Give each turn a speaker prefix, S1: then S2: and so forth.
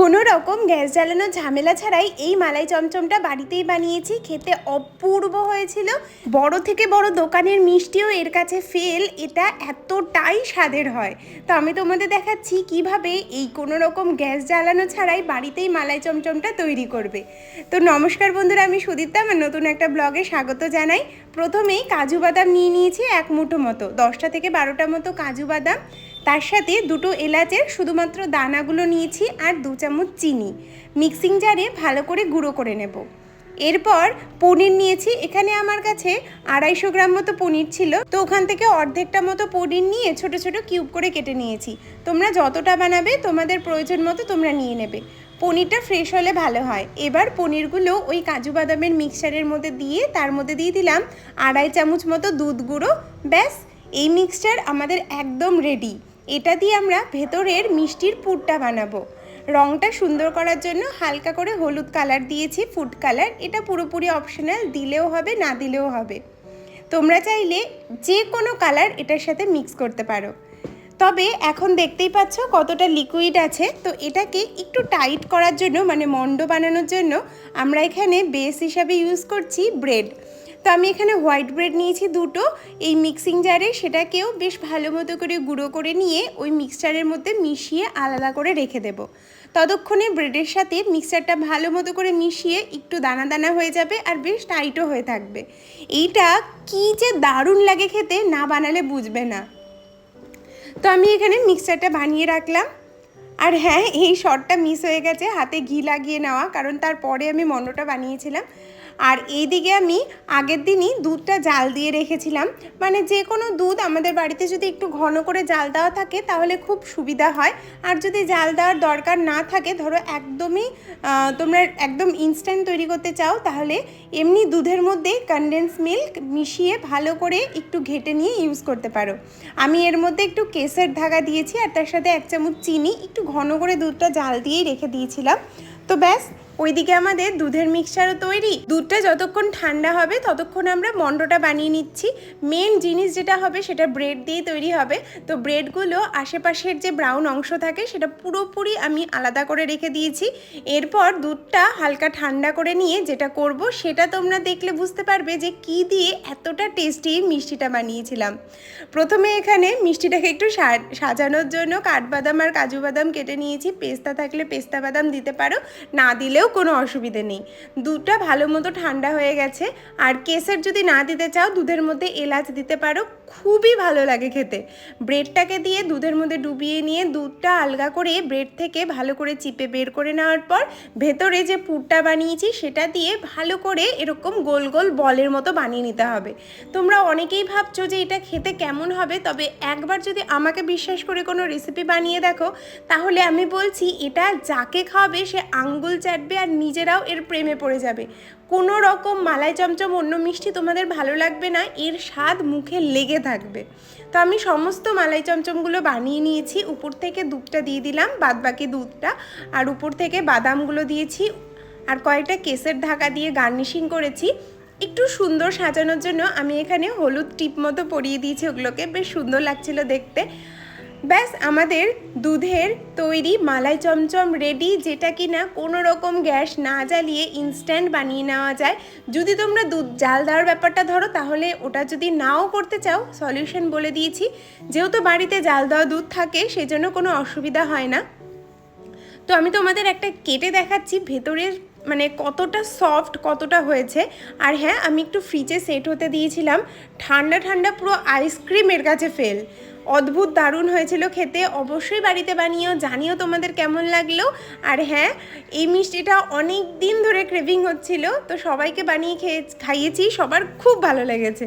S1: কোনো রকম গ্যাস জ্বালানোর ঝামেলা ছাড়াই এই মালাই চমচমটা বাড়িতেই বানিয়েছি। খেতে অপূর্ব হয়েছিল। বড় থেকে বড় দোকানের মিষ্টিও এর কাছে ফেল, এটা এতটাই স্বাদের হয়। তো আমি তোমাদের দেখাচ্ছি কীভাবে এই কোনো রকম গ্যাস জ্বালানো ছাড়াই বাড়িতেই মালাই চমচমটা তৈরি করবে। তো নমস্কার বন্ধুরা, আমি সুদীপ্তা, আমার নতুন একটা ব্লগে স্বাগত জানাই। প্রথমেই কাজু বাদাম নিয়ে নিয়েছি এক মুঠো মতো, দশটা থেকে বারোটা মতো কাজু বাদাম। তার সাথে দুটো এলাচের শুধুমাত্র দানাগুলো নিয়েছি আর দু চামচ চিনি। মিক্সিং জারে ভালো করে গুঁড়ো করে নেব। এরপর পনির নিয়েছি। এখানে আমার কাছে আড়াইশো গ্রাম মতো পনির ছিল। তো ওখান থেকে অর্ধেকটা মতো পনির নিয়ে ছোট ছোট কিউব করে কেটে নিয়েছি। তোমরা যতটা বানাবে, তোমাদের প্রয়োজন মতো তোমরা নিয়ে নেবে। পনিরটা ফ্রেশ হলে ভালো হয়। এবার পনিরগুলো ওই কাজু বাদামের মিক্সচারের মধ্যে দিয়ে, তার মধ্যে দিয়ে দিলাম আড়াই চামচ মতো দুধ গুঁড়ো। ব্যাস, এই মিক্সচার আমাদের একদম রেডি। এটা দিয়ে আমরা ভেতরের মিষ্টির পুরটা বানাবো। রংটা সুন্দর করার জন্য হালকা করে হলুদ কালার দিয়েছি, ফুড কালার। এটা পুরোপুরি অপশনাল, দিলেও হবে, না দিলেও হবে। তোমরা চাইলে যে কোনো কালার এটার সাথে মিক্স করতে পারো। তবে এখন দেখতেই পাচ্ছ কতটা লিকুইড আছে। তো এটাকে একটু টাইট করার জন্য মানে মন্ড বানানোর জন্য, আমরা এখানে বেস হিসাবে ইউজ করছি ব্রেড তো আমি এখানে হোয়াইট ব্রেড নিয়েছি দুটো। এই মিক্সিং জারে সেটাকেও বেশ ভালো মতো করে গুঁড়ো করে নিয়ে ওই মিক্সচারের মধ্যে মিশিয়ে আলাদা করে রেখে দেব। ততক্ষণে ব্রেডের সাথে মিক্সচারটা ভালো মতো করে মিশিয়ে একটু দানা দানা হয়ে যাবে আর বেশ টাইটও হয়ে থাকবে। এইটা কী যে দারুণ লাগে খেতে না বানালে বুঝবে না। তো আমি এখানে মিক্সচারটা বানিয়ে রাখলাম। আর হ্যাঁ এই শটটা মিস হয়ে গেছে, হাতে ঘি লাগিয়ে নেওয়া, কারণ তারপরে আমি মন্ডটা বানিয়েছিলাম। আর এইদিকে আমি আগের দিনই দুধটা জাল দিয়ে রেখেছিলাম। মানে যে কোনো দুধ আমাদের বাড়িতে যদি একটু ঘন করে জাল দেওয়া থাকে, তাহলে খুব সুবিধা হয়। আর যদি জাল দেওয়ার দরকার না থাকে, ধরো একদমই তোমরা একদম ইনস্ট্যান্ট তৈরি করতে চাও, তাহলে এমনি দুধের মধ্যে কনডেন্স মিল্ক মিশিয়ে ভালো করে একটু ঘেটে নিয়ে ইউজ করতে পারো। আমি এর মধ্যে একটু কেসের ধাগা দিয়েছি, আর তার সাথে এক চামচ চিনি, একটু ঘন করে দুধটা জাল দিয়েই রেখে দিয়েছিলাম। তো ব্যাস ওইদিকে আমাদের দুধের মিক্সারও তৈরি। দুধটা যতক্ষণ ঠান্ডা হবে, ততক্ষণ আমরা মন্ডটা বানিয়ে নিচ্ছি। মেন জিনিস যেটা হবে, সেটা ব্রেড দিয়ে তৈরি হবে। তো ব্রেডগুলো আশেপাশের যে ব্রাউন অংশ থাকে, সেটা পুরোপুরি আমি আলাদা করে রেখে দিয়েছি। এরপর দুধটা হালকা ঠান্ডা করে নিয়ে যেটা করব, সেটা তোমরা দেখলে বুঝতে পারবে যে কি দিয়ে এতটা টেস্টি মিষ্টিটা বানিয়েছিলাম। প্রথমে এখানে মিষ্টিটাকে একটু সাজানোর জন্য কাঠবাদাম আর কাজু বাদাম কেটে নিয়েছি। পেস্তা থাকলে পেস্তা বাদাম দিতে পারো, না দিলেও কোনো অসুবিধে নেই। দুধটা ভালো মতো ঠান্ডা হয়ে গেছে। আর কেসের যদি না দিতে চাও, দুধের মধ্যে এলাচ দিতে পারো। খুবই ভালো লাগে খেতে। ব্রেডটাকে দিয়ে দুধের মধ্যে ডুবিয়ে নিয়ে দুধটা আলগা করে ব্রেড থেকে ভালো করে চিপে বের করে নেওয়ার পর, ভেতরে যে পুরটা বানিয়েছি, সেটা দিয়ে ভালো করে এরকম গোল গোল বলের মতো বানিয়ে নিতে হবে। তোমরা অনেকেই ভাবছ যে এটা খেতে কেমন হবে, তবে একবার যদি আমাকে বিশ্বাস করে কোনো রেসিপি বানিয়ে দেখো, তাহলে আমি বলছি এটা যাকে খাওয়াবে সে আঙ্গুল চাটবে আর নিজেরাও এর প্রেমে পড়ে যাবে। কোনো রকম মালাই চমচম অন্য মিষ্টি তোমাদের ভালো লাগবে না, এর স্বাদ মুখে লেগে থাকবে। তো আমি সমস্ত মালাই চমচমগুলো বানিয়ে নিয়েছি, উপর থেকে দুধটা দিয়ে দিলাম, বাদ বাকি দুধটা, আর উপর থেকে বাদামগুলো দিয়েছি, আর কয়েকটা কেসের ঢাকা দিয়ে গার্নিশিং করেছি। একটু সুন্দর সাজানোর জন্য আমি এখানে হলুদ টিপ মতো পরিয়ে দিয়েছি, ওগুলোকে বেশ সুন্দর লাগছিল দেখতে। ব্যাস, আমাদের দুধের তৈরি মালাই চমচম রেডি যেটা কি না কোনো রকম গ্যাস না জ্বালিয়ে ইনস্ট্যান্ট বানিয়ে নেওয়া যায়। যদি তোমরা দুধ জাল দেওয়ার ব্যাপারটা ধরো, তাহলে ওটা যদি নাও করতে চাও সলিউশন বলে দিয়েছি। যেহেতু বাড়িতে জাল দেওয়া দুধ থাকে, সেজন্য কোনো অসুবিধা হয় না। তো আমি তোমাদের একটা কেটে দেখাচ্ছি, ভেতরের মানে কতটা সফট কতটা হয়েছে। আর হ্যাঁ আমি একটু ফ্রিজে সেট হতে দিয়েছিলাম। ঠান্ডা ঠান্ডা পুরো আইসক্রিমের কাছে ফেল অদ্ভুত দারুণ হয়েছিল খেতে। অবশ্যই বাড়িতে বানিয়েও জানিও তোমাদের কেমন লাগল। আর হ্যাঁ এই মিষ্টিটা অনেক দিন ধরে ক্রেভিং হচ্ছিল, তো সবাইকে বানিয়ে খেয়ে, খাইয়েছি, সবার খুব ভালো লেগেছে।